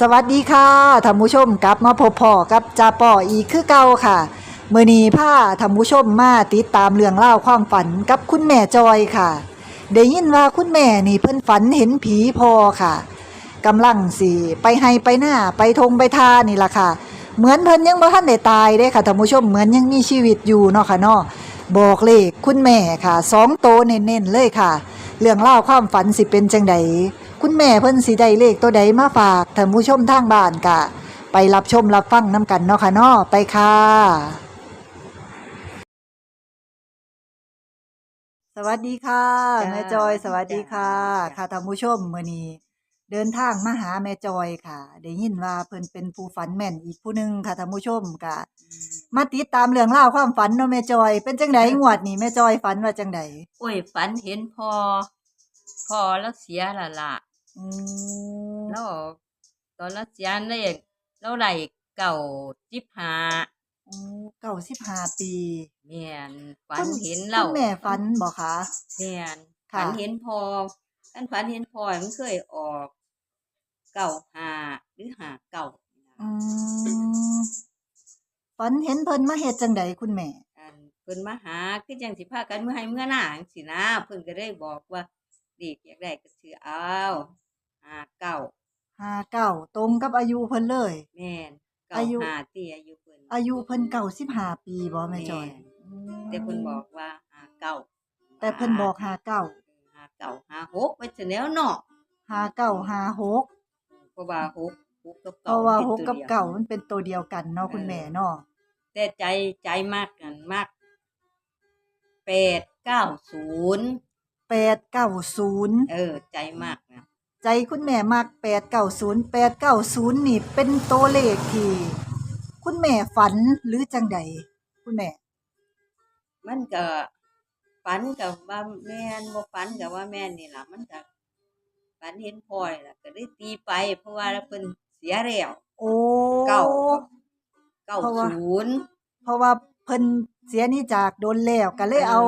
สวัสดีค่ะท่านผู้ชมกลับมาพบพ่อกับจ่าป่ออีกคือเก่าค่ะเมื้อนี้พาท่านผู้ชมมาติดตามเรื่องเล่าความฝันกับคุณแม่จอยค่ะ ได้ยินว่าคุณแม่นี่เพิ่นฝันเห็นผีพอค่ะกำลังสิไปให้ไปหน้าไปทงไปทานี่ล่ะค่ะ เหมือนเพิ่นยังบ่ทันได้ตายเด้ค่ะท่านผู้ชมเหมือนยังมีชีวิตอยู่เนาะค่ะเนาะบอกเลขคุณแม่ค่ะสองโตเน้นๆเลยค่ะ เรื่องเล่าความฝันสิเป็นจังใด คุณแม่เพิ่นสิได้เลขตัวใดมาฝากท่านผู้ชมทางบ้านกะ ไปรับชมรับฟังน้ำกันเนาะค่ะเนาะไปค่ะ สวัสดีค่ะจ้า แม่จอยสวัสดีค่ะจ้าค่ะท่านผู้ชมมื้อนี้เดินทางมาหาแม่จอยค่ะ ได้ยินว่าเพิ่นเป็นผู้ฝันแม่นอีกผู้หนึงค่ะท่านผู้ชมกะ มาติดตามเรื่องราวความฝันเนาะแม่จอย เป็นจังไดงวดนี้แม่จอยฝันว่าจังได โอ้ยฝันเห็นพอพอแล้วเสียและละ อืมแล้วตอนแล้วเสียเลขแล้วไหลเก่าจิบหาโอ้เก้าสิบห้าปีเมียนฝัคุนณเห็นเราคุณแม่ฝันบ่คะเมียนค่ะ ฝันเห็นพอกันฝันเห็นพอมันเคยออกเก่าหาหรือหาเก่าอืมฝันเห็นเพิ่นมาเฮ็ดจังใดคุณแม่ อันเพิ่นมาหาคือจังสิพากันเมื่อให้เมื่อหน้าจังสินะเพิ่นก็ได้บอกว่าเด็กอยากได้ก็ซื้อเอา หาเก่าห้าเก้าตรงกับอายุเพิ่นเลย แม่นเก่าอายุหาตีอายุเพิ่นอายุเพิ่นเก้าสิบห้าปีบ่แม่จอยแต่เพิ่นบอกว่าหาเก่าแต่เพิ่นบอกห้าเก้าหาเก่าหาหกไว้เสแล้วเนาะห้าเก้าห้าหกเพราะว่าหกหกกับเพเก่าราะว่าป็นหกตัวกับดียวเก้ามันเป็นตัวเดียวกันเนาะคุณแม่เนาะแต่ใจใจมากกันมากแปดเก้าศูนย์แปดเก้าศูนย์เออ ใจมากนะ ใจคุณแม่มักแปดเก้าศูนย์แปดเก้าศูนย์นี่เป็นตัวเลขที่ คุณแม่ฝันหรือจังใดคุณแม่ มันก็ฝันกับว่าแม่นบ่ฝันกับว่าแม่นนี่ล่ะมันก็ฝันเห็นพ่อยล่ะ ก็ได้ตีไป เพราะว่าเพิ่นเสียแล้วโอ้เก้าเก้าเพราะว่าศูนย์เพราะว่าเพิ่นเสียนี่จากโดนแล้วก็เลยเอา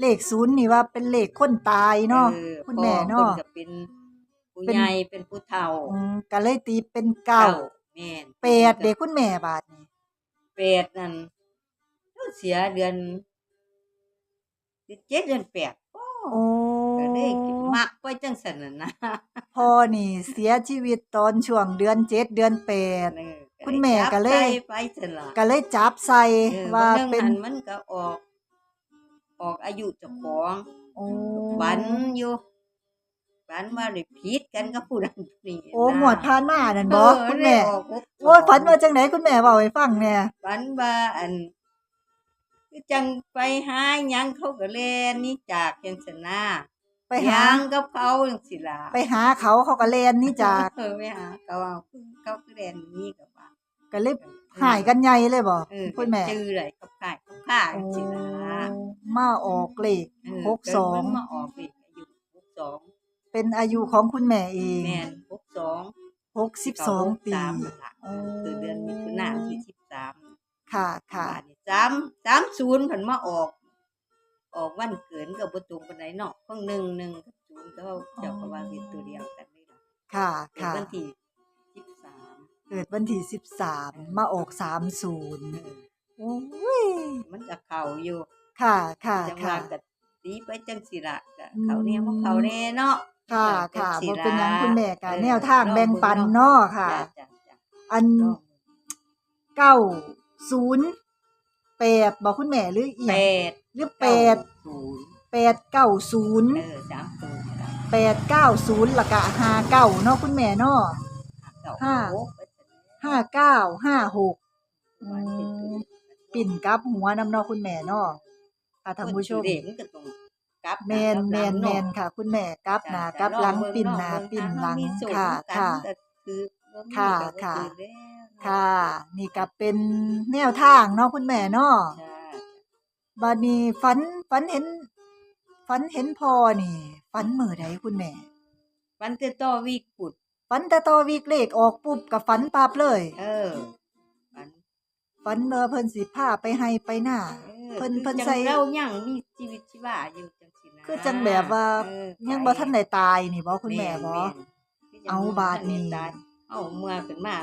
เลขศูนย์นี่ว่าเป็นเลขคนตายเนาะออคุณแม่พ่อเนาะพิ่ก็เป็น ผู้เป็นใหญ่เป็นผู้เฒ่าอืมก็เลยตีเป็นเก้าแม่นแปดเด็กคุณแม่บาทนี่แปดนั่นเราเสียเดือนเดือนเจ็ดเดือนแปดโอ้โอ้ก็ได้มักไว้จังสันน่ะนะพ่อนี่ เสียชีวิตตอนช่วงเดือนเจ็ดเดือนแปดเออคุณแม่ก็เลยจับใจไปสละก็เลยจับใส่เออว่าว่าเป็เป็นนมันก็ออก ออกอายุเจ้าของโอ้ฝันอยู่ ฝันว่าได้ผิดกันกับผู้นั้นผู้นี้โอ้นะหมวดพานมานั่นบ่เออคุณแม่ได้ออกหกโอ้ยฝันว่าจังไหนคุณแม่เว้าให้ฟังแหน่ฝันว่าอันคือจังไปหาหยังเขาก็แลนหนี่จากจังซั่นนะไปหา ยังกับเขาจังสิล่ะไปหาเขาเขาก็แลนหนี่จากเออไปหาเขาเอาเขาคือแลนหนี่กับว่า ก็เลยหายกันใหญ่เลยบ่เออคุณแม่จื้อเลยกับข่ายกับข่ายจังสิล่ะมาออกเลขเออหกสองเพิ่นมาออกอีกอายุหกสอง เป็นอายุของคุณแม่เองแม่นหกสองหกสิบสองปีสามนั่นล่ะโอ้ คือเดือนมิถุนายนที่สิบสามค่ะค่ะ บาทนี่สามสามศูนย์ผันมาออก ออกวันเกินกับประตูปันไดเนาะข้างหนึ่งหนึ่งกับศูนย์ก็เจ้าก็ว่าเป็นตัวเดียวกันนี่ล่ะค่ะเกิดค่ะ วันที่สิบสามเกิดวันที่สิบสามมาออกสามศูนย์โอ้ยมันจะเข่าอยู่ ค่ะค่ะจังหค่ะ วะกับตีไปจังสิละกะอืมเขาเนี่ยมันเขาแน่เนาะ ค่ะค่ะจังสิบ่ล่ะเป็นหยังคุณแม่กะออแนวทางแบ่งปันเนาะค่ะ จ้จ้จ้ะอันลองเก้าศูนย์แปดบอกคุณแม่หรืออีกแปดหรือแปดศูนย์แปดเก้าศูนย์เออสามตัวจ้ะแปดเก้าศูนย์ละกะห้าเก้าเนาะคุณแม่เนาะ เก้าห้า หกไปเสร็จแล้วห้าเก้าห้าหกวันเป็นตัวปิ่นกับหัวน้ำเนาะคุณแม่เนาะค่ะท่านผู้ชม เด็กมันก็ต้อง กลับแมนแมนแมนค่ะ คุณแม่กับหนากับหลังปิ่นหนาปิ่นหลังค่ะค่ะค่ะค่ะ ค่ะ นี่ก็เป็นแนวทางเนาะคุณแม่เนาะบัดนี้ฝันฝันเห็นฝันเห็นพอนี่ฝันมื้อใดคุณแม่วันจะต่อวีกปุดฝันแต่ต่อวีกเลขออกปุ๊บก็ฝันปั๊บเลย เออวันฝันเมื่อเพิ่นสิพาไปให้ไปหน้าออเพิ่นคือเพิ่นจังใส่เรายังมีชีวิตชีวาอยู่จังสินะ คือจังแบบว่าเออยังบ่ทันได้ตายนี่บ่คุณแม่บ่นๆคือจังเอาบาดนี้ทัได้ตายเฮเฮาเมื่อขึ้นมา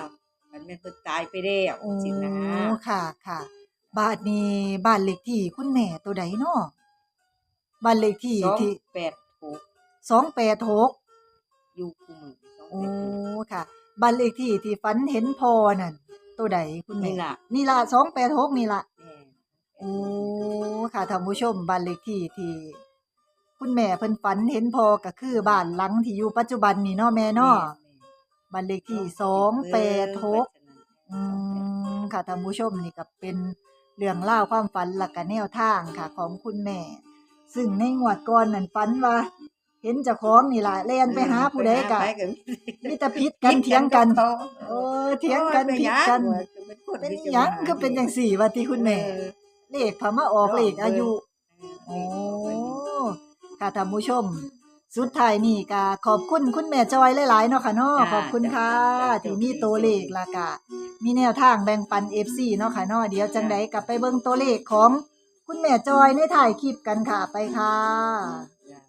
มันแม่นเพิ่นตายไปแล้วโอ้สินะค่ะค่ะบ้านนี้บ้านเลขที่คุณแม่ตัวใดเนาะบ้านเลขที่ที่286สองแปดหกอยู่คุมือโอ้ค่ะบ้านเลขที่ที่ฝันเห็นพอนั่นตัวใดคุณแม่นี่ล่ะนี่ล่ะสองแปดหกนี่ล่ะแม่โอ้ค่ะท่านผู้ชมบ้านเลขที่ที่ คุณแม่เพิ่นฝันเห็นพอก็คือบ้านหลังที่อยู่ปัจจุบันนี่เนาะแม่เนาะบ้านเลขที่สองแปดหกอืมค่ะท่านผู้ชมนี่ก็เป็นเรื่องเล่าวความฝันหลักกะแนวทางค่ะ ของคุณแม่ ซึ่งในงวดก่อนนั่นฝันว่า เห็นเจ้าของนี่ล่ะแล่นไปหาผู้ใดกะไปหามีแต่พิษกันเถียงกันเขาเออเถียงกันผิดกัน เป็เป็นนหหยังก็เป็นจังสี่ว่าที่คุณแม่เออเลขพามาออกเลขอายุเอโอ้อ ค่ะท่านผู้ชม สุดท้ายนี่ก็ขอบคุณคุณแม่จอยหลาย ๆ เนาะค่ะเนาะขอบคุณค่ะที่มีตัวเลขและกะ มีแนวทางแบ่งปัน FC เนาะค่ะเนาะเดี๋ยวจังไดกลับไปเบิ่งตัวเลขของคุณแม่จอยในถ่ายคลิปกันค่ะไปค่ะจ้ะ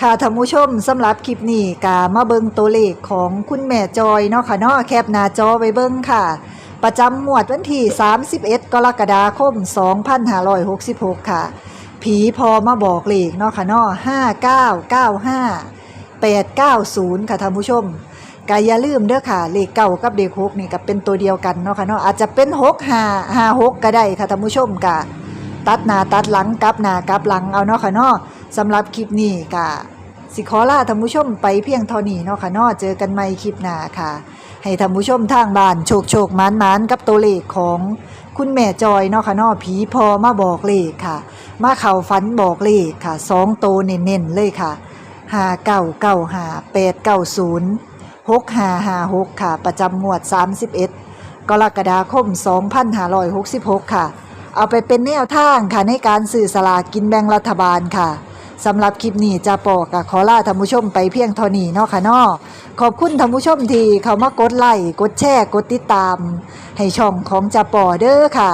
ค่ะท่านผู้ชมสำหรับคลิปนี้ก็มาเบิ่งตัวเลขของคุณแม่จอยเนาะค่ะเนาะแคปหน้าจอไว้เบิ่งค่ะ ประจำงวดวันที่ 31 กรกฎาคม 2566 ค่ะ ผีพอมาบอกเลขเนาะค่ะเนาะ5995 890 ค่ะท่านผู้ชมก็อย่าลืมเด้อค่ะ เลขเก่ากับเลข6นี่ก็เป็นตัวเดียวกันเนาะค่ะเนาะอาจจะเป็น6556ก็ได้ค่ะท่านผู้ชมก็ตัดหน้าตัดหลังกลับหน้ากลับหลังเอาเนาะค่ะเนาะสำหรับคลิปนี้ก็สิขอลาท่านผู้ชมไปเพียงเท่านี้เนาะค่ะเนาะเจอกันใหม่คลิปหน้าค่ะ ให้ท่านผู้ชมทางบ้านโชคโชคมานมานกับตัวเลขของคุณแม่จอยเนาะค่ะเนาะผีพอมาบอกเลขค่ะ มาเข่าฝันบอกเลขค่ะสองโตวเน้นๆเลยค่ะห้าเก้าเก้าห้าแปดเก้าศูนย์หกห้าห้าหกค่ะ ประจำงวดสามสิบเอ็ดกรกฎาคมสองพันห้าร้อยหกสิบหกค่ะ เอาไปเป็นแนวทางค่ะในการสื่อสลากินแบ่งรัฐบาลค่ะ สำหรับคลิปนี้จะปอกับขอลาท่านผู้ชมไปเพียงเท่านี้เนาะค่ะเนาะขอบคุณท่านผู้ชมที่เขามากดไลค์กดแชร์กดติดตาม ให้ช่องของจ่าปอเด้อค่ะ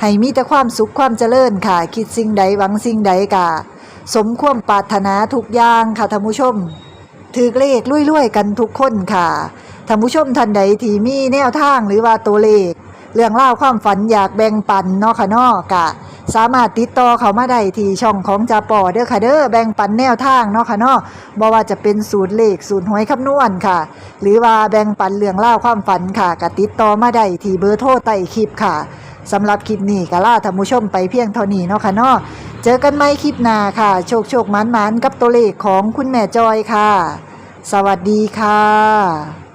ให้มีแต่ความสุขความเจริญค่ะ คิดสิ่งใดหวังสิ่งใดกะสมความปรารถนาทุกอย่างค่ะท่านผู้ชมถือเลขลุยๆกันทุกคนค่ะท่านผู้ชมท่านใดที่มีแนวทางหรือว่าตัวเลข เรื่องเล่าความฝันอยากแบ่งปันเนาะค่ะเนาะกะ สามารถติดต่อเขามาได้ที่ช่องของจ่าปอเด้อค่ะเด้อแบ่งปันแนวทางเนาะค่ะเนาะบ่ว่าจะเป็นสูตรเลขสูตรหวยคำนวณค่ะ หรือว่าแบ่งปันเรื่องเล่าความฝันค่ะก็ติดต่อมาได้ที่เบอร์โทรใต้คลิปค่ะสำหรับคลิปนี้ก็ลาท่านผู้ชมไปเพียงเท่านี้เนาะค่ะเนาะเจอกันใหม่คลิปหน้าค่ะ โชคโชคหมานหมานกับตัวเลขของคุณแม่จอยค่ะ สวัสดีค่ะ